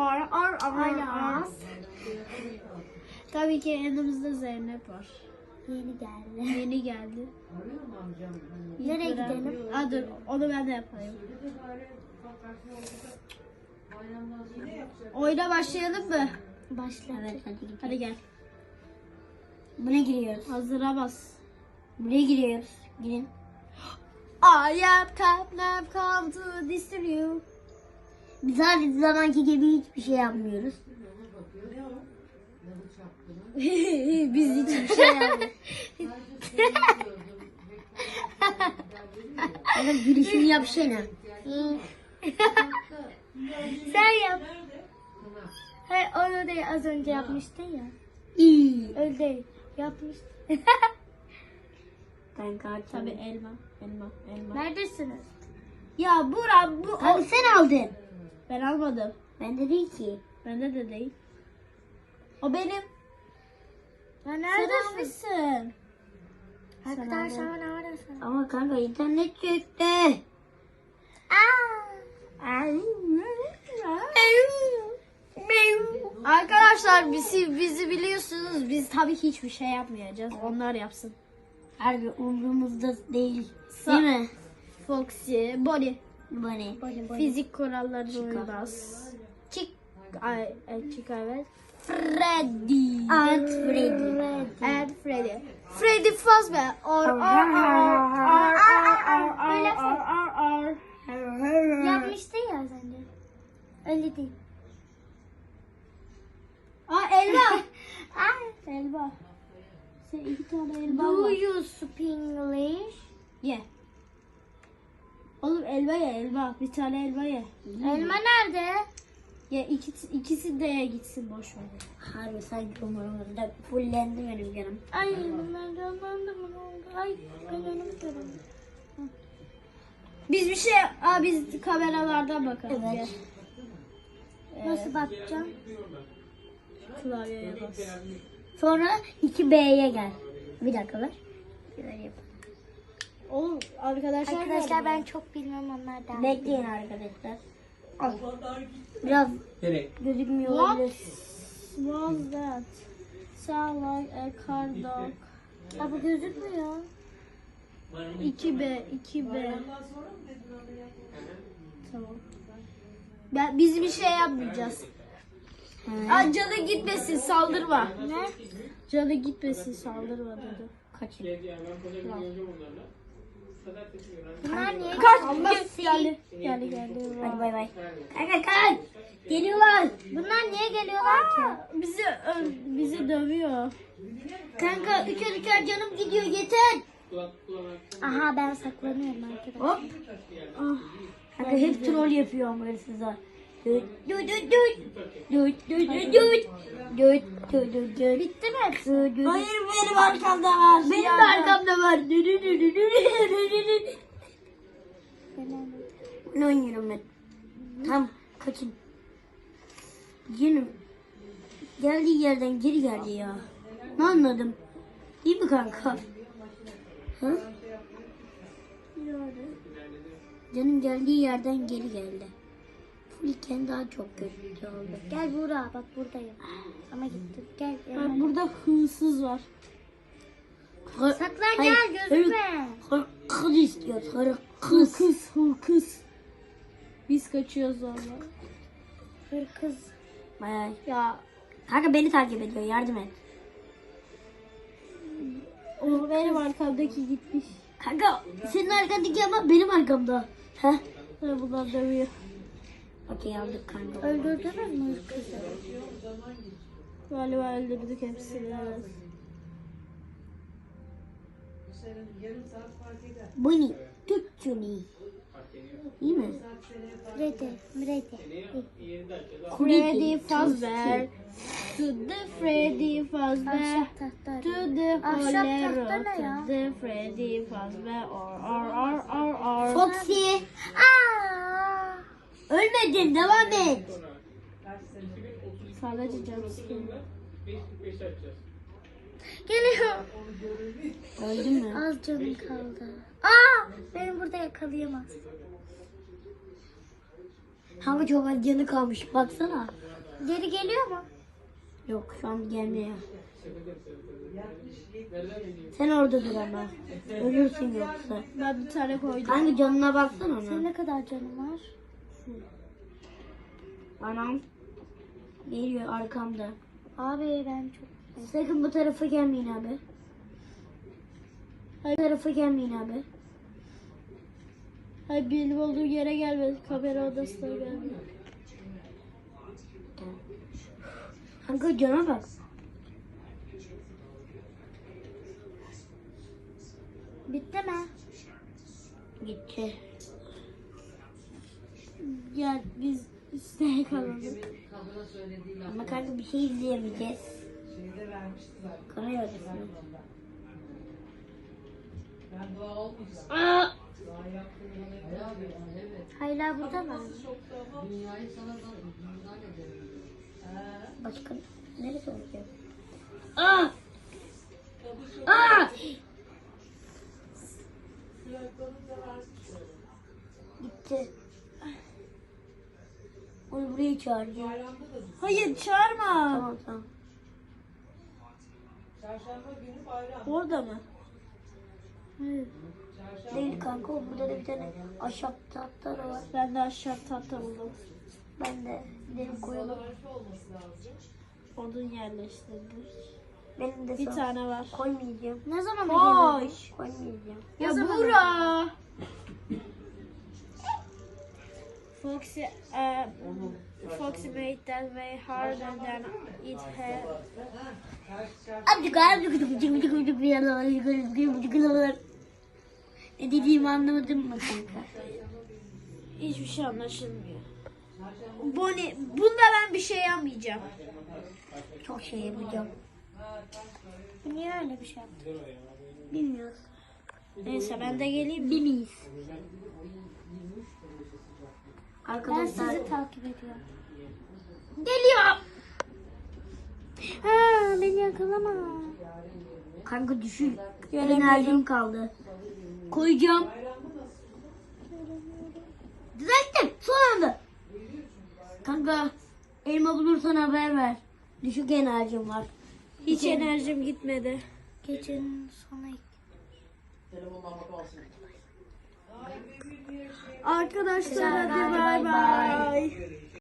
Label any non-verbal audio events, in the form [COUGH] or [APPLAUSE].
Har ar ar ar. Aras. Tabii ki yanımızda Zeynep var. Yeni geldi. Yeni geldi. Nereye gidelim? Aa, dur onu ben de yapayım. Oyuna başlayalım mı? Başla. Evet hadi gidelim. Hadi gel. Buna giriyoruz. Hazıra bas. Buraya giriyoruz. Girin. I am come, I'm come to disturb you. Biz her zamanki gibi hiçbir şey yapmıyoruz. [LAUGHS] Biz hiçbir şey yapmıyoruz. Ama gülüşünü yapsana. [LAUGHS] Sen yap. Hayır onu değil az önce yapmıştın ya. İyi. Öyle değil. Yapmıştın. [LAUGHS] Kanka Tabii elma, elma, elma. Neredesiniz? Ya Burak bu Abi sen aldın. Ben almadım. Ben de değil ki. Bende de değil. O benim. Ya neredesin? Arkadaşlar neredesin? Ama kanka internet çöktü. Arkadaşlar bizi bizi biliyorsunuz. Biz tabii hiçbir şey yapmayacağız. Onlar yapsın. Harbi umurumuzda değil. Sa- Değil mi? Foxy, Bonnie. Bunny. Bunny, bunny. Fizik kurallarına uymaz. Çık. Ay, çık evet. Freddy. And Freddy. And Freddy. Freddy Fazbear. Or or or or or or or or or, or, or, or, Yapmıştı ya az önce. Öyle değil. Aa Elba. Aa Elba. Sen iki tane Elba Do you speak English? Yeah. Oğlum elma ye elma. Bir tane elma ye. Elma nerede? Ya ikisi, ikisi de ye gitsin boş ver. Harbi sanki umurumuzda fullendi benim canım. Ay bunlar canlandı mı? Oldu? Ay ben önümü görüyorum. Biz bir şey, aa biz kameralardan bakalım. Evet. Gel. Nasıl bakacağım? Klavyeye bas. Sonra 2B'ye gel. Bir dakika ver. Şöyle yap. Oğlum arkadaşlar Arkadaşlar ben çok bilmem onlardan. Bekleyin arkadaşlar. Al. Biraz gözükmüyor What olabilir. was that? Sound like a car dog. Aa, bu gözükmüyor. 2B, 2B. Tamam. Ben, biz bir şey yapmayacağız. Aa, canı gitmesin saldırma. Ne? Canı gitmesin saldırma dedi. Kaçın. Bunlar niye Kaç! Allah geldi. Geldi geldi. Hadi bay bay. Kanka kaç. Geliyorlar. Bunlar niye geliyorlar ki? Bizi bizi dövüyor. Kanka üçer üçer canım gidiyor yeter. Aha ben saklanıyorum arkadaşlar. Hop. Ah. Kanka hep troll yapıyor ama hırsızlar. Bitti mi? Hayır benim arkamda var. Benim de arkamda var. Ne oynuyorum ben? Tam kaçın. Canım. Geldiği yerden geri geldi ya. Ne anladım? Değil mi kanka? Ha? Canım geldiği yerden geri geldi. Fulken daha çok kötü oldu. Gel Buğra bak buradayım. Ama gittim. Gel. Bak burada hırsız var. Saklan gel gözükme. Hır kız istiyor. Hır Kız kız. kız. Biz kaçıyoruz valla. Hır kız. Bayağı. Ya Kanka beni takip ediyor. Yardım et. o benim arkamdaki gitmiş. Kanka senin arkandaki ama benim arkamda. Heh. Bunlar dövüyor. Okey aldık kanka. Öldürdünüz mü kızı? Galiba öldürdük hepsini. Evet. Bu ne? Tut şunu. İyi mi? Freddy. Freddy. Freddy Fazbear. To the Freddy Fazbear. To the ne ya? To the Freddy Fazbear. Or or or or or. Foxy. Aa! Ölmedin devam et. Sadece jumpscare. Geliyor. Öldün mü? Az canım kaldı. Aa! Beni burada yakalayamaz. Kanka çok az canı kalmış. Baksana. Geri geliyor mu? Yok şu an gelmiyor. Sen orada dur ama. Ölürsün yoksa. Ben bir tane koydum. Kanka canına baksana Senin ona. ne kadar canın var? Anam. Geliyor arkamda. Abi ben çok... Sakın bu tarafa gelmeyin abi. Bu tarafa gelmeyin abi. Hayır benim olduğum yere gelme. Kamera odasına gelme. Kanka cana bak. Bitti mi? Gitti. Gel biz üstüne kalalım. Ama kanka bir şey izleyemeyeceğiz. Odasını. Aa! Hayla burada mı? Başka neresi olacak? Aa! Aa! Gitti. Onu buraya çağıracağım. Hayır çağırma. Tamam tamam. Orada mı? Hayır. Değil kanka burada da bir tane ahşap tahta da var. Ben de aşağı tahta buldum. Ben de gidelim koyalım. Odun yerleştirdik. Benim de Bir tane var. Koymayacağım. Ne zaman Koy. Koymayacağım. Ya Bura. Foxy, uh, Foxy made that way harder than it had. Ne dediğimi anlamadın mı kanka? Hiçbir şey anlaşılmıyor. Bonnie, bunda ben bir şey yapmayacağım. Çok şey yapacağım. Niye öyle bir şey yaptın? Bilmiyoruz. Neyse ben de geleyim mi? Bilmeyiz. Ben Arkadaşlar sizi takip ediyorum. geliyor. Ha, beni yakalama. Kanka düşün. Enerjim kaldı. Koyacağım. Düzelttim. Son anda. Kanka elma bulursan haber ver. Düşük enerjim var. Hiç enerjim gitmedi. Gecenin sonu Arkadaşlar hadi bay. bay.